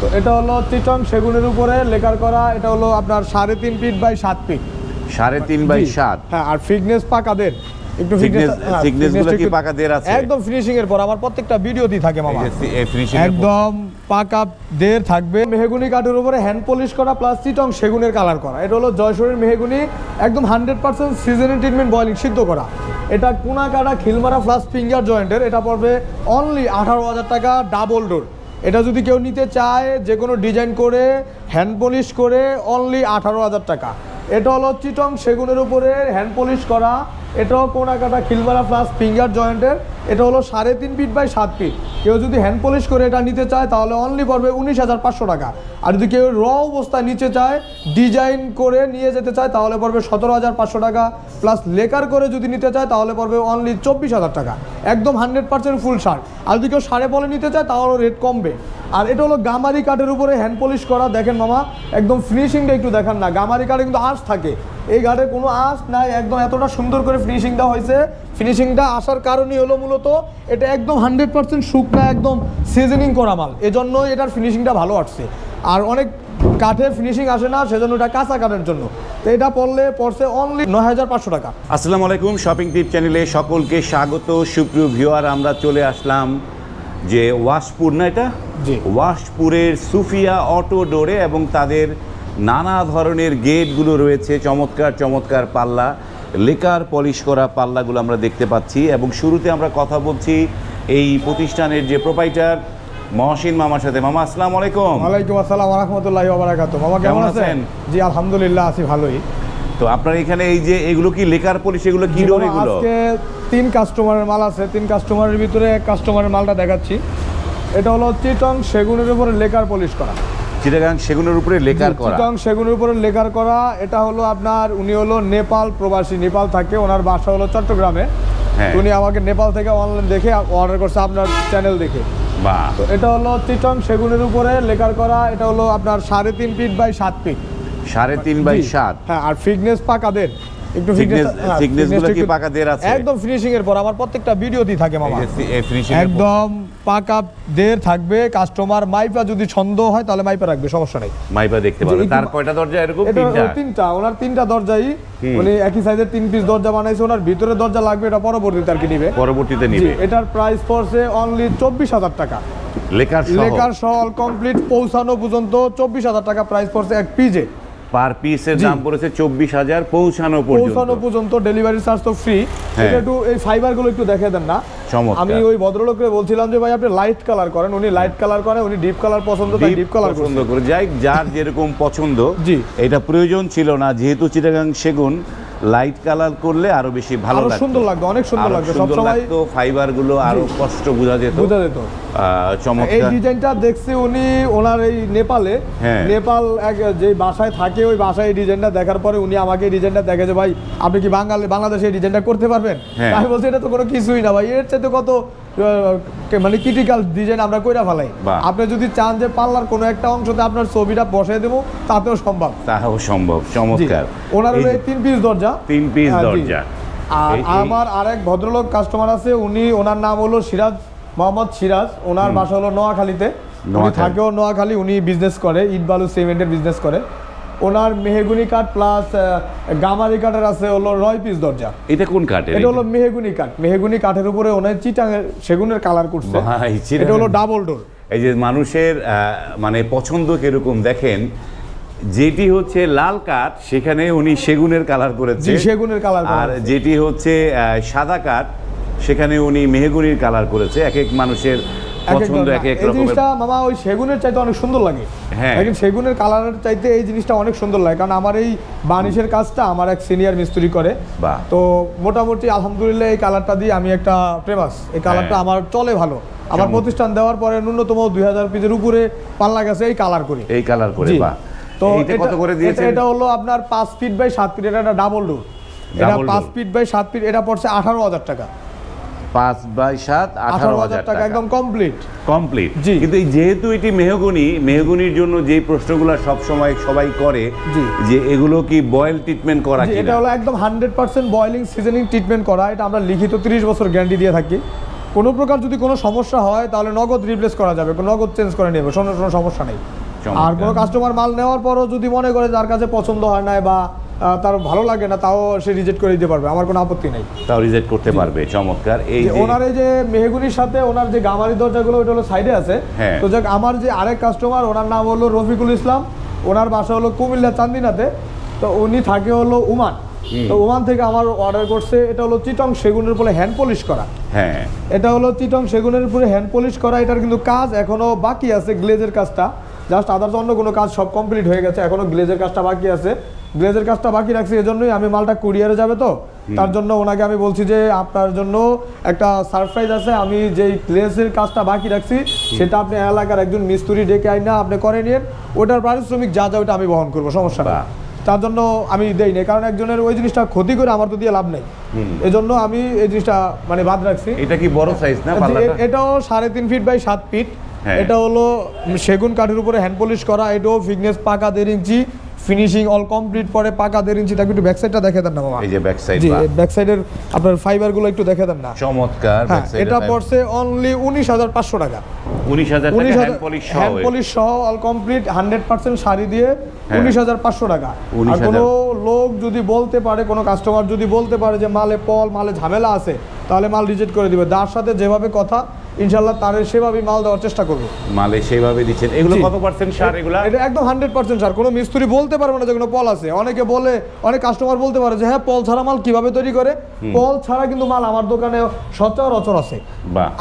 তো এটা হলো চিটং সেগুনের উপরে লেকার করা এটা হলো আপনার সাড়ে তিন ফিট বাই সাত ফিট সাড়ে তিন বাই সাত? হ্যাঁ আর ফিটনেস পাকাদের। একটু হ্যাঁ, গুলো কি একটু- পাকাদের আছে? একদম ফিনিশিং এর পর আমার প্রত্যেকটা ভিডিওতেই থাকে মামা। ফিনিশিং একদম পাকা দের থাকবে। মেহগুনি কাঠের উপরে হ্যান্ড পলিশ করা প্লাস চিটং সেগুনের কালার করা। এটা হলো জয়সরের মেহগুনি একদম hundred percent seasonal treatment boiling সিদ্ধ করা। এটা কোনা কাটা খিলমারা প্লাস ফিঙ্গার জয়েন্টের এটা পড়বে অনলি আঠারো হাজার টাকা ডাবল ডোর এটা যদি কেউ নিতে চায় যে কোনো ডিজাইন করে হ্যান্ড পলিশ করে অনলি আঠারো হাজার টাকা। এটা হলো চিটং সেগুনের উপরে হ্যান্ড পলিশ করা। এটাও কোনা কাটা খিলমারা প্লাস ফিঙ্গার জয়েন্টের এটা হলো সাড়ে তিন ফিট বাই সাত ফিট কেউ যদি হ্যান্ড পলিশ করে এটা নিতে চায়, তাহলে অনলি পড়বে উনিশ হাজার পাঁচশো টাকা। আর যদি কেউ র অবস্থায় নিতে চায় ডিজাইন করে নিয়ে যেতে চায়, তাহলে পড়বে সতেরো হাজার পাঁচশো টাকা। প্লাস লেকার করে যদি নিতে চায়, তাহলে পড়বে অনলি চব্বিশ হাজার টাকা। একদম হান্ড্রেড পার্সেন্ট ফুল শার্ট আর যদি কেউ সাড়ে পলে নিতে চায়, তাহলে রেট কমবে। আর এটা হলো গামারি কাঠের উপরে হ্যান্ড পলিশ করা। দেখেন মামা, একদম ফিনিশিংটা একটু দেখান না। গামারি কাঠে কিন্তু আঁশ থাকে। এই ঘাটে কোনো আঁশ নাই একদম এতটা সুন্দর করে ফিনিশিং দেওয়া হয়েছে। ফিনিশিংটা আসার কারণই হলো মূলত এটা একদম হান্ড্রেড পার্সেন্ট শুকনা একদম সিজনিং করা মাল। এজন্য এটার ফিনিশিংটা ভালো আসছে। আর অনেক কাঠে ফিনিশিং আসে না সেজন্য এটা কাঁচা কাঠের জন্য। তো এটা পড়লে পড়ছে অনলি নয় হাজার পাঁচশো টাকা। আসসালামু আলাইকুম শপিং টিপ চ্যানেলে সকলকে স্বাগত। সুপ্রিয় ভিউয়ার আমরা চলে আসলাম যে ওয়াশপুর না এটা। ওয়াশপুরের সুফিয়া অটো ডোরে এবং তাদের নানা ধরনের গেটগুলো রয়েছে চমৎকার চমৎকার পাল্লা লেকার পলিশ করা পাল্লাগুলো আমরা দেখতে পাচ্ছি এবং শুরুতে আমরা কথা বলছি এই প্রতিষ্ঠানের যে প্রোপাইটার মহসিন মামার সাথে। মামা আসসালামু আলাইকুম। ওয়ালাইকুম আসসালাম রহমতুল্লাহ বারাকাত মামা কেমন আছেন? জি আলহামদুলিল্লাহ আছি ভালোই। তো আপনার এখানে এই যে এগুলো কি লেকার পলিশ এগুলো কি এগুলো? আজকে তিন কাস্টমারের মাল আছে। তিন কাস্টমারের ভিতরে এক কাস্টমারের মালটা দেখাচ্ছি। এটা হলো চিটং সেগুনের উপরে লেকার পলিশ করা। চিটাগাং সেগুনের উপরে লেকার করা। চিটং সেগুনের উপরে লেকার করা এটা হলো আপনার উনি হলো নেপাল প্রবাসী নেপাল থাকে ওনার বাসা হলো চট্টগ্রামে। হ্যাঁ। উনি আমাকে নেপাল থেকে অনলাইন দেখে অর্ডার করছে আপনার চ্যানেল দেখে। তো এটা হলো চিটং সেগুনের উপরে লেকার করা এটা হলো আপনার সাড়ে তিন ফিট বাই সাত ফিট সাড়ে তিন বাই সাত। হ্যাঁ আর ফিটনেস পাকাদের। একটু Thickness- হ্যাঁ, গুলো কি একটু- পাকাদের আছে? একদম ফিনিশিং এর পর আমার প্রত্যেকটা ভিডিওতেই থাকে মামা। ফিনিশিং একদম পাকা দের থাকবে কাস্টমার মাইপা যদি ছন্দ হয় তাহলে মাইপা রাখবে সমস্যা নেই। মাইপা দেখতে পারবে। তার কয়টা দরজা? এরকম তিনটা? তিনটা ওনার তিনটা দরজাই। হুম। উনি একই সাইজের তিন পিস দরজা বানাইছে ওনার ভিতরে দরজা লাগবে এটা পরবর্তীতে আর কি নিবে। পরবর্তীতে নিবে। এটার প্রাইস পড়ছে অনলি চব্বিশ হাজার টাকা। লেকার সহ। লেকার সহ কমপ্লিট পৌঁছানো পর্যন্ত চব্বিশ হাজার টাকা প্রাইস পড়ছে এক পিজে পার পিসের দাম পড়েছে চব্বিশ হাজার পৌঁছানো পৌঁছানো পর্যন্ত ডেলিভারি চার্জ তো ফ্রি হ্যাঁ। একটু এই ফাইবারগুলো একটু দেখে দেন না। আমি ওই ভদ্রলোককে বলছিলাম যে ভাই আপনি লাইট কালার করেন। উনি লাইট কালার করেন উনি ডিপ কালার পছন্দ তাই ডিপ কালার পছন্দ করে। যাই যার যেরকম পছন্দ জি। এটা প্রয়োজন ছিল না। যেহেতু চিটাগাং সেগুন লাইট কালার করলে আরও বেশি ভালো লাগে লাগতো। সুন্দর লাগতো অনেক সুন্দর লাগতো। সব সময় ফাইবারগুলো আরও কষ্ট বোঝা যেত। বোঝা যেত। চমৎকার। এই ডিজাইনটা দেখছি উনি ওনার এই নেপালে। হ্যাঁ। নেপাল এক যে বাসায় থাকে ওই বাসায় এই ডিজাইনটা দেখার পরে উনি আমাকে এই ডিজাইনটা দেখে যে ভাই আপনি কি বাঙালি বাংলাদেশে এই ডিজাইনটা করতে পারবেন? হ্যাঁ। আমি বলছি এটা তো কোনো কিছুই না ভাই। এর চাইতে কত মানে ক্রিটিক্যাল ডিজাইন আমরা কইরা ফেলাই। আপনি যদি চান যে পার্লার কোনো একটা অংশতে আপনার ছবিটা বসিয়ে দেবো তাতেও সম্ভব। তাও সম্ভব চমৎকার। ওনার হলো তিন পিস দরজা। তিন পিস। দরজা। আর আমার আরেক ভদ্রলোক কাস্টমার আছে উনি ওনার নাম হলো সিরাজ মোহাম্মদ সিরাজ। ওনার বাসা হলো নোয়াখালীতে। উনি থাকেও নোয়াখালী উনি বিজনেস করে ইট বালু সিমেন্টের বিজনেস করে। ওনার মেহেগুনি কাঠ প্লাস গামারি কাঠের আছে হলো রয় পিস দরজা। এটা কোন কাঠের? এটা হলো মেহেগুনি কাঠ। মেহেগুনি কাঠের উপরে ওনার চিটাঙের সেগুনের কালার করছে। ভাই, এটা হলো ডাবল ডোর এই যে মানুষের মানে পছন্দ কীরকম দেখেন যেটি হচ্ছে লাল কাঠ সেখানে উনি সেগুনের কালার করেছে সেগুনের কালার আর যেটি হচ্ছে সাদা কাঠ সেখানে উনি মেহগুনির কালার করেছে। এক এক মানুষের পছন্দ এক এক রকমের। জিনিসটা মামা ওই সেগুনের চাইতে অনেক সুন্দর লাগে। হ্যাঁ। এখন সেগুনের কালারের চাইতে এই জিনিসটা অনেক সুন্দর লাগে। কারণ আমার এই বানিশের কাজটা আমার এক সিনিয়র মিস্ত্রি করে। তো মোটামুটি আলহামদুলিল্লাহ এই কালারটা দিয়ে আমি একটা প্রেমাস এই কালারটা হ্যাঁ। আমার চলে ভালো। আমার প্রতিষ্ঠান দেওয়ার পরে ন্যূনতম দুই হাজার পিসের উপরে পাল্লা গেছে এই কালার করি। এই কালার করে তো কত করে এটা- এটা হলো আপনার পাঁচ ফিট বাই সাত ফিট। এটা একটা ডাবল ডোর এটা পাঁচ ফিট বাই সাত ফিট। এটা পড়ছে আঠারো হাজার টাকা। পাঁচ বাই সাত আঠারো হাজার টাকা একদম কমপ্লিট কমপ্লিট কিন্তু যেহেতু এটি মেহগুনি মেহগুনির জন্য যে প্রশ্নগুলো সব সময় সবাই করে যে এগুলো কি বয়েল ট্রিটমেন্ট করা এটা হলো একদম hundred percent boiling seasoning treatment করা। এটা আমরা লিখিত তিরিশ বছর গ্যারান্টি দিয়ে থাকি। কোনো প্রকার যদি কোনো সমস্যা হয় তাহলে নগদ রিপ্লেস করা যাবে। নগদ চেঞ্জ করে নেবে। কোনো সমস্যা নেই। আর কোনো কাস্টমার মাল নেওয়ার পরও যদি মনে করে যার কাছে পছন্দ হয় না বা তার ভালো লাগে না তাও সে রিজেক্ট করে দিতে পারবে। আমার কোনো আপত্তি নেই। তাও রিজেক্ট করতে পারবে চমৎকার। এই ওনার এই যে মেহগুনির সাথে ওনার যে গামারি দরজাগুলো ওটা হলো সাইডে আছে। হ্যাঁ। তো যাক আমার যে আরেক কাস্টমার ওনার নাম হলো রফিকুল ইসলাম। ওনার বাসা হলো কুমিল্লা চান্দিনাতে। তো উনি থাকে হলো উমান। তো ওমান থেকে আমার অর্ডার করছে এটা হলো চিটং সেগুনের উপরে হ্যান্ড পলিশ করা। হ্যাঁ। এটা হলো চিটং সেগুনের উপরে হ্যান্ড পলিশ করা এটার কিন্তু কাজ এখনও বাকি আছে গ্লেজের কাজটা। জাস্ট আদার্স অন্য কোনো কাজ সব কমপ্লিট হয়ে গেছে এখনও গ্লেজের কাজটা বাকি আছে। গ্লেজের কাজটা বাকি রাখছি এজন্যই আমি মালটা কুরিয়ারে যাবে তো। তার জন্য ওনাকে আমি বলছি যে আপনার জন্য একটা সারপ্রাইজ আছে আমি যেই গ্লেজের কাজটা বাকি রাখছি সেটা আপনি এলাকার একজন মিস্ত্রি ডেকে আইনা আপনি করে নিন ওটার পারিশ্রমিক যা যা ওটা আমি বহন করব সমস্যা বাহ। তার জন্য আমি দেই নাই কারণ একজনের ওই জিনিসটা ক্ষতি করে আমার তো দিয়ে লাভ নেই। এজন্য আমি এই জিনিসটা মানে বাদ রাখছি। এটা কি বড় সাইজ না এটাও সাড়ে তিন ফিট বাই সাত ফিট। এটা হলো সেগুন কাঠের উপরে হ্যান্ড পলিশ করা এটাও ফিটনেস পাকা দেড় ইঞ্চি ফিনিশিং অল কমপ্লিট পরে পাকা দেড় ইঞ্চি তাকে একটু ব্যাক সাইডটা দেখে দেন না মামা এই যে ব্যাক সাইড জি ব্যাক সাইডের আপনার ফাইবারগুলো একটু দেখে দেন না। চমৎকার হ্যাঁ এটা পড়ছে অনলি উনিশ হাজার পাঁচশো টাকা। উনিশ হাজার উনিশ টাকা হ্যান্ড পলিশ সহ হ্যান্ড পলিশ সহ all complete hundred percent sari দিয়ে হ্যাঁ। উনিশ হাজার পাঁচশো টাকা। আর 19,000 কোনো লোক যদি বলতে পারে কোনো কাস্টমার যদি বলতে পারে যে মালে পল মালে ঝামেলা আছে তাহলে মাল রিজেক্ট করে দিবে। যার সাথে যেভাবে কথা ইনশাল্লাহ তার সেভাবেই মাল দেওয়ার চেষ্টা করব। মালে সেইভাবে দিচ্ছেন। এগুলো কত পার্সেন্ট সার এগুলা? এটা একদম হান্ড্রেড পার্সেন্ট স্যার কোনো মিস্ত্রি বলতে পারবে না যে কোনো পল আছে। অনেকে বলে অনেক কাস্টমার বলতে পারে যে হ্যাঁ পল ছাড়া মাল কীভাবে তৈরি করে? পল ছাড়া কিন্তু মাল আমার দোকানে সচরাচর আছে।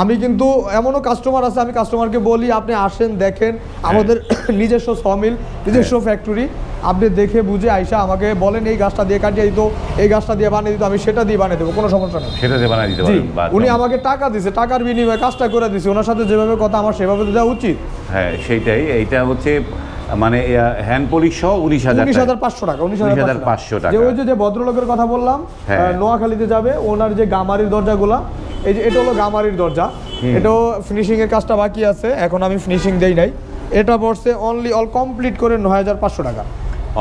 আমি কিন্তু এমনও কাস্টমার আছে আমি কাস্টমারকে বলি আপনি আসেন দেখেন। আমাদের নিজস্ব সমিল নিজস্ব ফ্যাক্টরি আপনি দেখে বুঝে আইসা আমাকে বলেন এই গাছটা দিয়ে কাটিয়ে দিত এই গাছটা দিয়ে বানিয়ে দিত আমি সেটা দিয়ে বানিয়ে দেবো। কোনো সমস্যা নেই। সেটা দিয়ে বানিয়ে দিতে উনি আমাকে টাকা দিছে টাকার বিনিময়ে কাজটা করে দিছে ওনার সাথে যেভাবে কথা আমার সেভাবে তো দেওয়া উচিত। হ্যাঁ সেইটাই এইটা হচ্ছে মানে হ্যান্ড পলিশ সহ উনিশ হাজার উনিশ হাজার পাঁচশো টাকা উনিশ হাজার 19,500 টাকা। ওই যে ভদ্রলোকের কথা বললাম হ্যাঁ। নোয়াখালীতে যাবে ওনার যে গামারির দরজাগুলা এই যে এটা হলো গামারির দরজা। এটাও ফিনিশিং এর কাজটা বাকি আছে এখন আমি ফিনিশিং দেই নাই। এটা পড়ছে অনলি অল কমপ্লিট করে নয় হাজার পাঁচশো টাকা।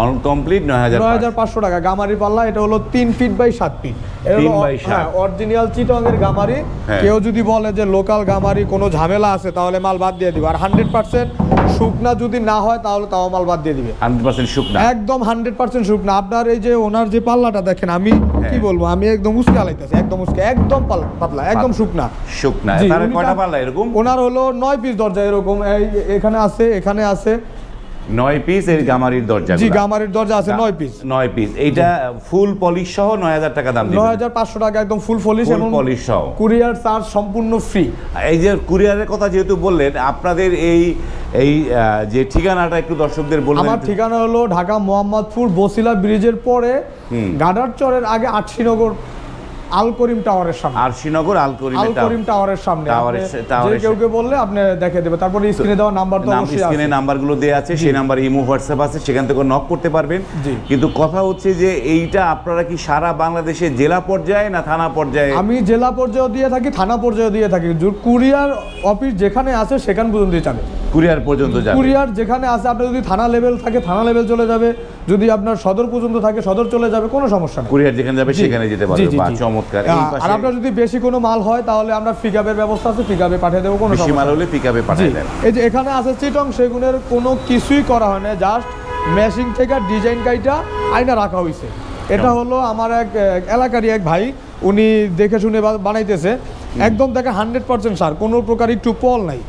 অন কমপ্লিট নয় হাজার নয় হাজার পাঁচশো টাকা। গামারি পাল্লা এটা হলো তিন ফিট বাই সাত ফিট। সাত। হ্যাঁ অরিজিনাল চিটংয়ের গামারি। হ্যাঁ। কেউ যদি বলে যে লোকাল গামারি কোনো ঝামেলা আছে তাহলে মাল বাদ দিয়ে দিবে। আর হান্ড্রেড পার্সেন্ট শুকনা যদি না হয় তাহলে তাও মাল বাদ দিয়ে দিবে। হান্ড্রেড পার্সেন্ট শুকনা। একদম হান্ড্রেড পার্সেন্ট শুকনা। আপনার এই যে ওনার যে পাল্লাটা দেখেন আমি হ্যাঁ। কি বলব? আমি একদম উস্কে আলাইতেছি একদম উস্কে একদম পাতলা একদম শুকনা। শুকনা। তার কয়টা পাল্লা এরকম? ওনার হলো নয় পিস দরজা এরকম। এখানে আছে এখানে আছে। নয় পিস এর গামারির দরজা জি গামারির দরজা আছে নয় পিস নয় পিস এইটা ফুল পলিশ সহ নয় হাজার টাকা দাম নয় হাজার পাঁচশো টাকা একদম ফুল ফুল এবং পলিশ সহ। কুরিয়ার চার্জ সম্পূর্ণ ফ্রি এই যে কুরিয়ারের কথা যেহেতু বললেন আপনাদের এই এই যে ঠিকানাটা একটু দর্শকদের বলবেন আমার ঠিকানা হলো ঢাকা মোহাম্মদপুর বসিলা ব্রিজের পরে গাডার চরের আগে আটশিনগর আল করিম টাওয়ারের সামনে। আর শ্রীনগর আল করিম টাওয়ারের সামনে। টাওয়ারের আপনি সা- টাওয়ারের যে কেউ কে বললে আপনি দেখে দেবে। তারপরে স্ক্রিনে দেওয়া নাম্বার তো অবশ্যই স্ক্রিনে নাম্বারগুলো আছে। সেই নাম্বার ইমো হোয়াটসঅ্যাপ আছে সেখান থেকে নক করতে পারবেন। কিন্তু কথা হচ্ছে যে এইটা আপনারা কি সারা বাংলাদেশে জেলা পর্যায়ে না থানা পর্যায়ে? আমি জেলা পর্যায়ে দিয়ে থাকি থানা পর্যায়ে দিয়ে থাকি। কুরিয়ার অফিস যেখানে আছে সেখান পর্যন্ত যাবে। কুরিয়ার পর্যন্ত যাবে। কুরিয়ার যেখানে আছে আপনার যদি থানা লেভেল থাকে থানা লেভেল চলে যাবে। যদি আপনার সদর পর্যন্ত থাকে সদর চলে যাবে কোনো সমস্যা নেই। কুরিয়ার যেখানে যাবে সেখানে যেতে পারবে। চমৎকার। আর আপনার যদি বেশি কোনো মাল হয় তাহলে আমরা পিকআপের ব্যবস্থা আছে পিকআপে পাঠিয়ে দেবো কোনো বেশি মাল হলে পিক আপে পাঠিয়ে দেন। এই যে এখানে আছে চিটং সেগুনের কোনো কিছুই করা হয় না জাস্ট মেশিং থেকে ডিজাইন কাইটা আইনা রাখা হয়েছে এটা হলো আমার এক এলাকারই এক ভাই উনি দেখে শুনে বা- বানাইতেছে। একদম দেখে হান্ড্রেড পার্সেন্ট সার কোনো প্রকার একটু পল নাই।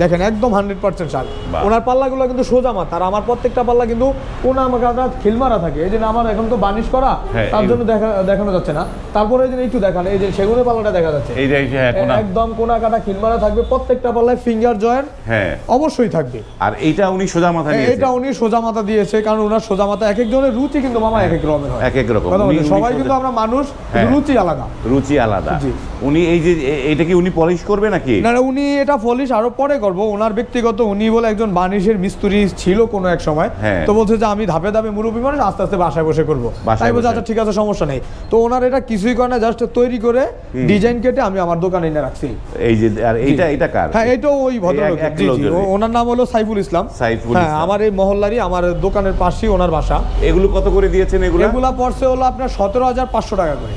দেখেন একদম হান্ড্রেড পার্সেন্ট সার ওনার পাল্লাগুলো কিন্তু সোজা মাথা আর আমার প্রত্যেকটা পাল্লা কিন্তু কোন আমাকে আপনার খিলমারা থাকে। এই জন্য আমার এখন তো বানিশ করা হ্যাঁ, তার জন্য দেখা দেখানো যাচ্ছে না। তারপরে এই যে একটু দেখান এই যে সেগুনের পাল্লাটা দেখা যাচ্ছে। এই যে যে এখন একদম কোনা কাটা খিলমারা থাকবে প্রত্যেকটা পাল্লায় ফিঙ্গার জয়েন্ট হ্যাঁ। অবশ্যই থাকবে। আর এইটা উনি সোজা মাথা নিয়েছে এটা উনি সোজা মাথা দিয়েছে কারণ ওনার সোজা মাথা এক একজনের রুচি কিন্তু মামা এক এক রকমের হয়। এক এক রকম। সবাই কিন্তু আমরা মানুষ হ্যাঁ। রুচি আলাদা। রুচি আলাদা। জি। উনি এই যে এটা কি উনি পলিশ করবে নাকি? না না, উনি এটা ফলিশ আরও পরে করব। ওনার ব্যক্তিগত উনি বলে একজন বানিশের মিস্ত্রি ছিল কোনো এক সময়। হ্যাঁ। তো বলছে যে আমি ধাপে ধাপে মুরব্বী মানুষ আস্তে আস্তে বাসায় বসে করব। তাই বলছে আচ্ছা ঠিক আছে সমস্যা নেই। তো ওনার এটা কিছুই করে না জাস্ট তৈরি করে ডিজাইন কেটে আমি আমার দোকানে এনে রাখছি। এই যে আর এইটা এটা কার? হ্যাঁ এটাও ওই ভদ্রলোক ওনার নাম হলো সাইফুল ইসলাম। সাইফুল হ্যাঁ আমার এই মহল্লারই আমার দোকানের পাশেই ওনার বাসা। এগুলো কত করে দিয়েছেন এগুলো? এগুলা পড়ছে হলো আপনার সতেরো হাজার পাঁচশো টাকা করে।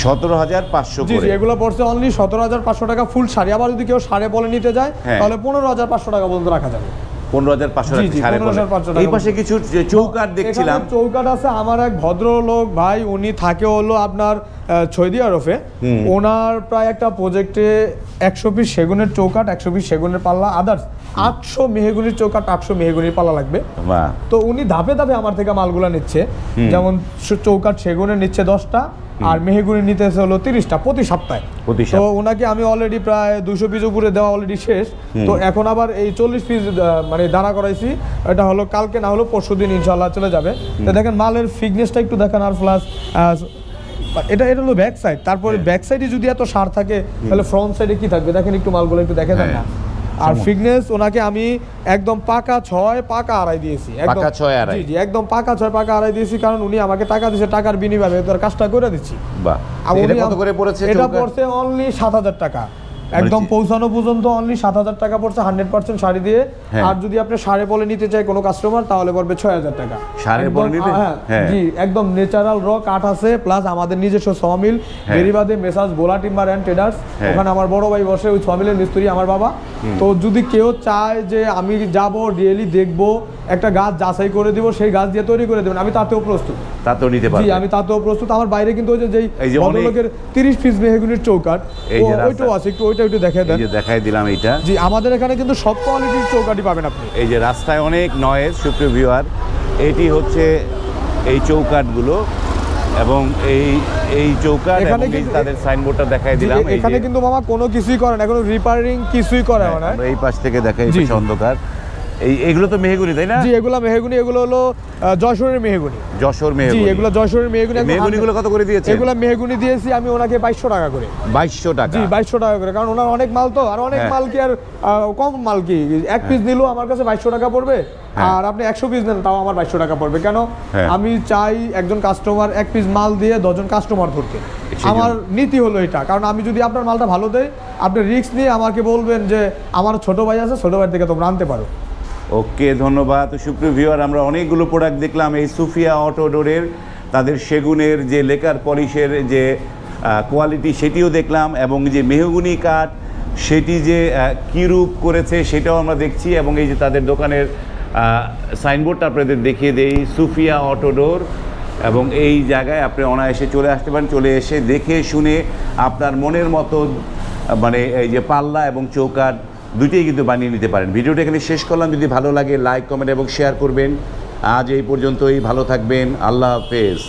সতেরো হাজার পাঁচশো জি জি এগুলো পড়ছে অনলি সতেরো হাজার পাঁচশো টাকা ফুল শাড়ি। আবার যদি কেউ সাড়ে বলে নিতে যায় হ্যাঁ। তাহলে পনেরো হাজার পাঁচশো টাকা পর্যন্ত রাখা যাবে। পনেরো হাজার পাঁচশো সাড়ে 15,500 টাকা এই পাশে কিছু চৌকাট দেখছিলাম। চৌকাট আছে আমার এক ভদ্রলোক ভাই উনি থাকে হলো আপনার সৌদি আরবে। ওনার প্রায় একটা প্রজেক্টে একশো পিস সেগুনের চৌকাট একশো পিস সেগুনের পাল্লা আদার্স আটশো মেহেগুনির চৌকাট আটশো মেহেগুনির পাল্লা লাগবে। তো উনি ধাপে ধাপে আমার থেকে মালগুলা নিচ্ছে। যেমন চৌকাট সেগুনের নিচ্ছে দশটা আর মেহেগুনি নিতেছে হলো তিরিশটা প্রতি সপ্তাহে। তো ওনাকে আমি অলরেডি প্রায় দুশো পিস উপরে দেওয়া অলরেডি শেষ। তো এখন আবার এই চল্লিশ পিস মানে দাঁড়া করাইছি। এটা হলো কালকে না হলো পরশু দিন ইনশাল্লাহ চলে যাবে। তো দেখেন মালের ফিটনেসটা একটু দেখেন আর প্লাস এটা এটা হলো ব্যাক সাইড তারপরে। ব্যাক সাইডে যদি এত সার থাকে তাহলে ফ্রন্ট সাইডে কি থাকবে? দেখেন একটু মালগুলো একটু দেখে দেন না। হ্যাঁ। আর ফিটনেস ওনাকে আমি একদম পাকা ছয় পাকা আড়াই দিয়েছি। একদম- পাকা ছয় আড়াই। জি একদম পাকা ছয় পাকা আড়াই দিয়েছি কারণ উনি আমাকে টাকা দিয়েছে টাকার বিনিময়ে তার কাজটা করে দিচ্ছি। বাহ এটা কত করে পড়েছে এটা পড়ছে অনলি সাত হাজার টাকা। একদম পৌঁছানো পর্যন্ত অনলি সাত হাজার টাকা পড়ছে হান্ড্রেড পার্সেন্ট শাড়ি দিয়ে হ্যাঁ। আর যদি আপনি সাড়ে বলে নিতে চাই কোনো কাস্টমার তাহলে পড়বে ছয় হাজার টাকা সাড়ে বলে নিতে? হ্যাঁ হ্যাঁ। জি একদম ন্যাচারাল র কাঠ আছে প্লাস আমাদের নিজস্ব সমিল হ্যাঁ। বেরিবাদে মেসাজ বোলা টিম্বার অ্যান্ড ট্রেডার্স। ওখানে আমার বড় ভাই বসে ওই সমিলের মিস্ত্রি আমার বাবা তো যদি কেউ চায় যে আমি যাব রিয়েলি দেখব একটা গাছ যাচাই করে দিব সেই গাছ দিয়ে তৈরি করে দেবেন আমি তাতেও প্রস্তুত তাতেও নিতে জি আমি তাতেও প্রস্তুত আমার বাইরে কিন্তু ওই যে যেই ভদ্রলোকের তিরিশ পিস মেহগুনির চৌকাট ওইটাও আছে একটু ওইটা একটু দেখাই দেন। দেখাই দিলাম এটা জি আমাদের এখানে কিন্তু সব কোয়ালিটির চৌকাটি পাবেন আপনি। এই যে রাস্তায় অনেক নয়েজ সুপ্রিয় ভিউয়ার এটি হচ্ছে এই চৌকাটগুলো এবং এই এই চৌকাট এখানে তাদের সাইনবোর্ডটা দেখাই দিলাম। এখানে কিন্তু মামা কোনো কিছুই করে না কোনো রিপেয়ারিং কিছুই করে না। এই পাশ থেকে দেখাই। অন্ধকার। এই এগুলো তো মেহগুনি তাই না? জি এগুলো মেহগুনি এগুলো হলো যশোরের মেহগুনি। যশোর জি এগুলো যশোরের মেহগুনি। মেহগুনিগুলো কত করে দিয়েছে এগুলো মেহগুনি দিয়েছি আমি ওনাকে বাইশশো টাকা করে। বাইশশো টাকা। জি বাইশশো টাকা করে কারণ ওনার অনেক মাল তো আর অনেক হ্যাঁ। মাল কি আর কম মাল কি? এক পিস নিলেও আমার কাছে বাইশশো টাকা পড়বে হ্যাঁ। আর আপনি একশো পিস নেন তাও আমার বাইশশো টাকা পড়বে। কেন? হ্যাঁ। আমি চাই একজন কাস্টমার এক পিস মাল দিয়ে দশজন কাস্টমার ধরতে। আমার নীতি হলো এটা কারণ আমি যদি আপনার মালটা ভালো দেই আপনি রিস্ক নিয়ে আমাকে বলবেন যে আমার ছোট ভাই আছে ছোট ভাই থেকে তোমরা আনতে পারো। ওকে ধন্যবাদ। সুপ্রিয় ভিউয়ার আমরা অনেকগুলো প্রোডাক্ট দেখলাম। এই সুফিয়া অটোডোরের তাদের সেগুনের যে লেকার পলিশের যে কোয়ালিটি সেটিও দেখলাম এবং যে মেহগুনি কাঠ সেটি যে আহ, কী রূপ করেছে সেটাও আমরা দেখছি এবং এই যে তাদের দোকানের সাইনবোর্ডটা আপনাদের দেখিয়ে দেই। সুফিয়া অটোডোর এবং এই জায়গায় আপনি অনায়াসে চলে আসতে পারেন চলে এসে দেখে শুনে আপনার মনের মতো মানে এই যে পাল্লা এবং চৌকাট দুইটাই কিন্তু বানিয়ে নিতে পারেন। ভিডিওটা এখানে শেষ করলাম। যদি ভালো লাগে লাইক কমেন্ট এবং শেয়ার করবেন। আজ এই পর্যন্তই। ভালো থাকবেন। আল্লাহ হাফেজ।